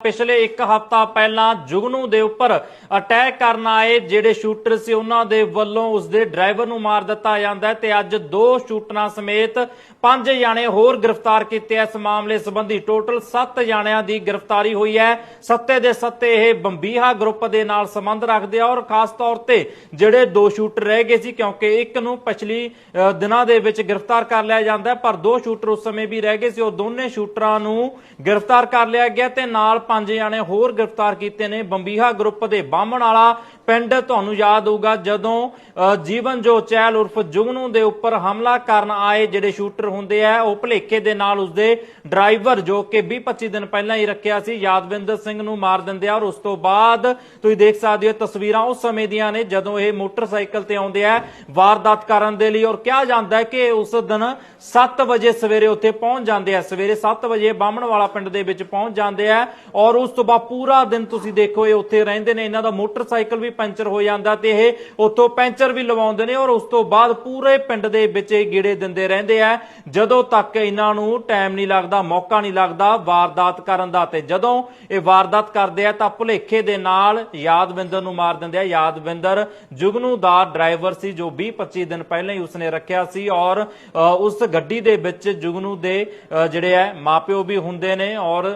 ਪਿਛਲੇ ਇੱਕ ਹਫ਼ਤਾ ਪਹਿਲਾਂ ਜੁਗਨੂ ਦੇ ਉੱਪਰ ਅਟੈਕ ਕਰਨ ਆਏ ਜਿਹੜੇ ਸ਼ੂਟਰ ਸੀ ਉਹਨਾਂ ਦੇ ਵੱਲੋਂ ਉਸਦੇ ਡਰਾਈਵਰ ਨੂੰ ਮਾਰ ਦਿੱਤਾ ਜਾਂਦਾ ਤੇ ਅੱਜ ਦੋ ਸ਼ੂਟਰਾਂ ਸਮੇਤ ਪੰਜ ਜਾਣੇ ਹੋਰ ਗ੍ਰਿਫਤਾਰ ਕੀਤੇ ਇਸ ਮਾਮਲੇ ਸੰਬੰਧੀ ਟੋਟਲ 7 ਜਾਣਿਆਂ ਦੀ ਗ੍ਰਿਫਤਾਰੀ ਹੋਈ ਹੈ। ਸੱਤੇ ਦੇ ਸੱਤੇ ਇਹ ਬੰਬੀਹਾ ਗਰੁੱਪ ਦੇ ਨਾਲ ਸੰਬੰਧ ਰੱਖਦੇ ਆ ਔਰ ਖਾਸ ਤੌਰ ਤੇ ਜਿਹੜੇ ਦੋ ਸ਼ੂਟਰ ਰਹਿ ਗਏ ਸੀ ਕਿਉਂਕਿ ਇੱਕ ਨੂੰ ਪਿਛਲੀ ਦਿਨਾਂ ਦੇ ਵਿੱਚ ਗ੍ਰਿਫਤਾਰ ਕਰ ਲਿਆ ਜਾਂਦਾ ਹੈ, ਪਰ ਦੋ ਸ਼ੂਟਰ ਉਸ ਸਮੇਂ ਵੀ ਰਹਿ ਗਏ ਸੀ। ਉਹ ਦੋਨੇ ਸ਼ੂਟਰਾਂ ਨੂੰ ਗ੍ਰਿਫਤਾਰ ਕਰ ਲਿਆ ਗਿਆ ਤੇ ਨਾਲ ਪੰਜ ਜਾਣੇ ਹੋਰ ਗ੍ਰਿਫਤਾਰ ਕੀਤੇ ਨੇ। ਬੰਬੀਹਾ ਗਰੁੱਪ ਦੇ ਬਾਹਮਣ ਵਾਲਾ ਪਿੰਡ ਤੁਹਾਨੂੰ ਯਾਦ ਹੋਊਗਾ ਜਦੋਂ ਜੀਵਨ ਜੋ ਚਹਿਲ ਉਰਫ ਜੁਗਨੂ ਦੇ ਉੱਪਰ ਹਮਲਾ ਕਰਨ ਆਏ ਜਿਹੜੇ ਸ਼ੂਟਰ ਹੁੰਦੇ ਆ, ਉਹ ਭਲੇਖੇ ਦੇ ਨਾਲ ਉਸਦੇ ਡਰਾਈਵਰ ਜੋ ਕਿ 20 25 ਦਿਨ ਪਹਿਲਾਂ ਹੀ ਰੱਖਿਆ ਸੀ, ਯਾਦਵਿੰਦਰ ਸਿੰਘ ਨੂੰ ਮਾਰ ਦਿੰਦੇ ਆ ਔਰ ਉਸ ਤੋਂ ਬਾਅਦ ਤੁਸੀਂ ਦੇਖ ਸਕਦੇ ਹੋ ਤਸਵੀਰਾਂ ਉਸ ਸਮੇਂ ਦੀਆਂ ਨੇ ਜਦੋਂ ਇਹ ਮੋਟਰਸਾਈਕਲ ਤੇ ਆਉਂਦੇ ਆ, ਵਾਰਦਾਤ ਕਰਨ ਦੇ ਲਈ ਔਰ ਕਿਹਾ ਜਾਂਦਾ ਹੈ ਕਿ ਉਸ ਦਿਨ 7 ਵਜੇ ਸਵੇਰੇ ਉੱਥੇ ਪਹੁੰਚ ਜਾਂਦੇ ਆ, ਸਵੇਰੇ 7 ਵਜੇ ਬਾਹਮਣ ਵਾਲਾ ਪਿੰਡ ਦੇ ਵਿੱਚ ਪਹੁੰਚ ਜਾਂਦੇ ਆ ਔਰ ਉਸ ਤੋਂ ਬਾਅਦ ਪੂਰਾ ਦਿਨ ਤੁਸੀਂ ਦੇਖੋ ਇਹ ਉੱਥੇ ਰਹਿੰਦੇ ਨੇ, ਇਹਨਾਂ ਦਾ ਮੋਟਰਸਾਈਕਲ ਵੀ ਪੈਂਚਰ ਹੋ ਜਾਂਦਾ ਤੇ ਇਹ ਉੱਥੋਂ ਪੈਂਚਰ ਵੀ ਲਵਾਉਂਦੇ ਨੇ ਔਰ ਉਸ ਤੋਂ ਬਾਅਦ ਪੂਰੇ ਪਿੰਡ ਦੇ ਵਿੱਚ ਇਹ ਗੀੜੇ ਦਿੰਦੇ ਰਹਿੰਦੇ ਆ। ਜਦੋਂ ਤੱਕ ਇਹਨਾਂ ਨੂੰ ਟਾਈਮ ਨਹੀਂ ਲੱਗਦਾ ਮੌਕਾ ਨਹੀਂ ਲੱਗਦਾ ਵਾਰਦਾਤ ਕਰਨ ਦਾ ਤੇ ਜਦੋਂ ਇਹ ਵਾਰਦਾਤ ਕਰਦੇ ਆ ਤਾਂ ਭੁਲੇਖੇ ਦੇ ਨਾਲ ਯਾਦਵਿੰਦਰ ਨੂੰ ਮਾਰ ਦਿੰਦੇ ਆ। ਯਾਦਵਿੰਦਰ ਜੁਗਨੂ ਦਾ ਡਰਾਈਵਰ ਸੀ ਜੋ 20 25 ਦਿਨ ਪਹਿਲਾਂ ਹੀ ਉਸਨੇ ਰੱਖਿਆ ਸੀ ਔਰ ਉਸ ਗੱਡੀ ਦੇ ਵਿੱਚ ਜੁਗਨੂ ਦੇ ਅ, ਜਿਹੜੇ ਆ ਮਾਪਿਓ ਵੀ ਹੁੰਦੇ ਨੇ ਔਰ